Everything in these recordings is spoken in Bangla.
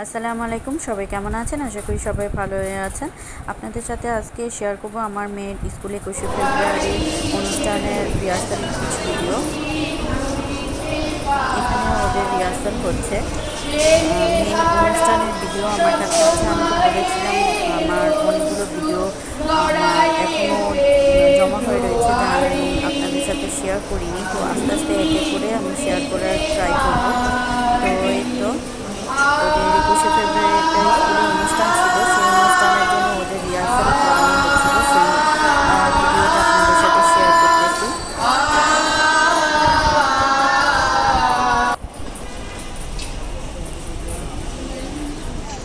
আসসালামু আলাইকুম, সবাই কেমন আছেন? আশা করি সবাই ভালো হয়ে আছেন। আপনাদের সাথে আজকে শেয়ার করব আমার মেয়ের স্কুলে একুশে ফেব্রুয়ারি অনুষ্ঠানের রিহার্সালের কিছু ভিডিও এখানে ওদের রিহার্সাল হচ্ছে। অনুষ্ঠানের ভিডিও আমার কাছে আমি বলেছিলাম, আমার অনেকগুলো ভিডিও এখনও জমা হয়ে রয়েছে। আমি আপনাদের সাথে শেয়ার করিনি। তো আস্তে আস্তে একে করে আমি শেয়ার করার ট্রাই করব।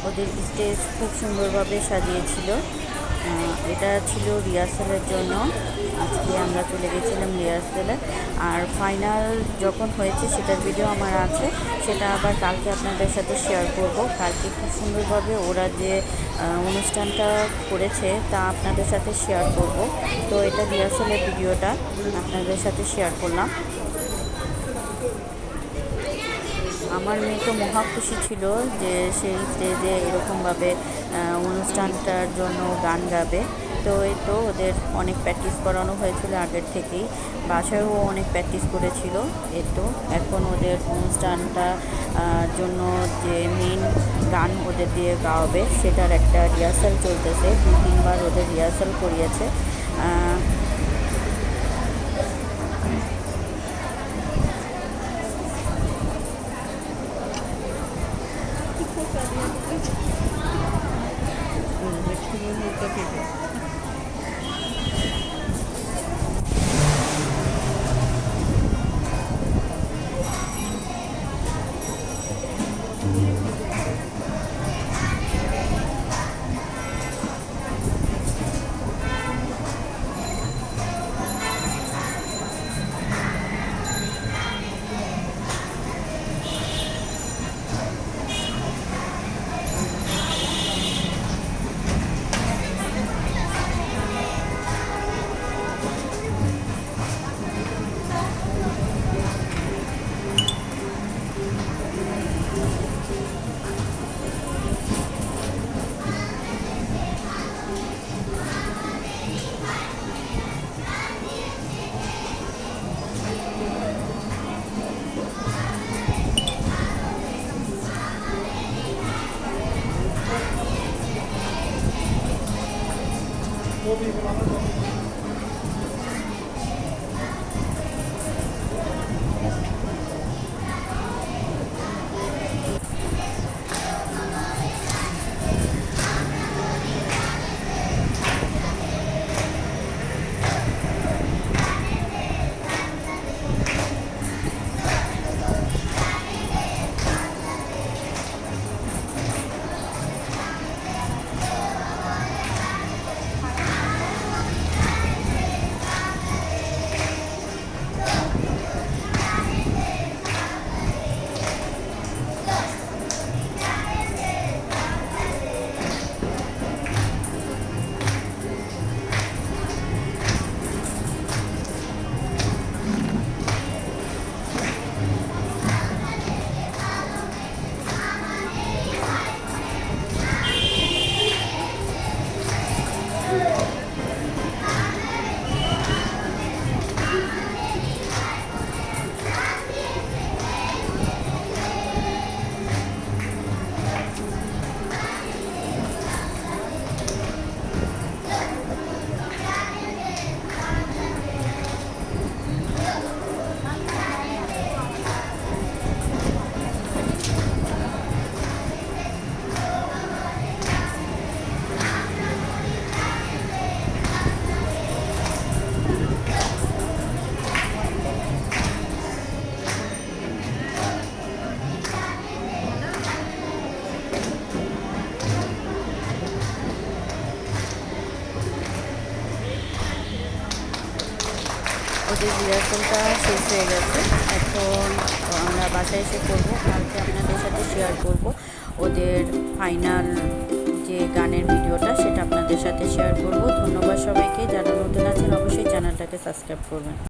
ওদের স্টেজ খুব সুন্দরভাবে সাজিয়েছিল। এটা ছিল রিহার্সালের জন্য। আজকে আমরা চলে গেছিলাম রিহার্সালে। আর ফাইনাল যখন হয়েছে সেটার ভিডিও আমার আছে। সেটা আবার কালকে আপনাদের সাথে শেয়ার করব। কালকে খুব সুন্দরভাবে ওরা যে অনুষ্ঠানটা করেছে তা আপনাদের সাথে শেয়ার করব। তো এটা রিহার্সালের ভিডিওটা আপনাদের সাথে শেয়ার করলাম। আমার মেয়ে তো মহা খুশি ছিল যে সেই স্টেজে এরকমভাবে অনুষ্ঠানটার জন্য গান গাবে। তো এই তো ওদের অনেক প্র্যাকটিস করানো হয়েছিল আগের থেকেই। বাসায়ও অনেক প্র্যাকটিস করেছিল। এই তো এখন ওদের অনুষ্ঠানটা জন্য যে মেন গান ওদের দিয়ে গাওয়াবে, সেটার একটা রিহার্সাল চলতেছে। দু তিনবার ওদের রিহার্সাল করিয়েছে। ouvir. ওদের রিয়াকশনটা শেষ হয়ে গেছে। এখন আমরা বাসায় এসে করব। কালকে আপনাদের সাথে শেয়ার করব ওদের ফাইনাল যে গানের ভিডিওটা, সেটা আপনাদের সাথে শেয়ার করব। ধন্যবাদ সবাইকে। যারা নতুন আছেন, অবশ্যই চ্যানেলটাকে সাবস্ক্রাইব করবেন।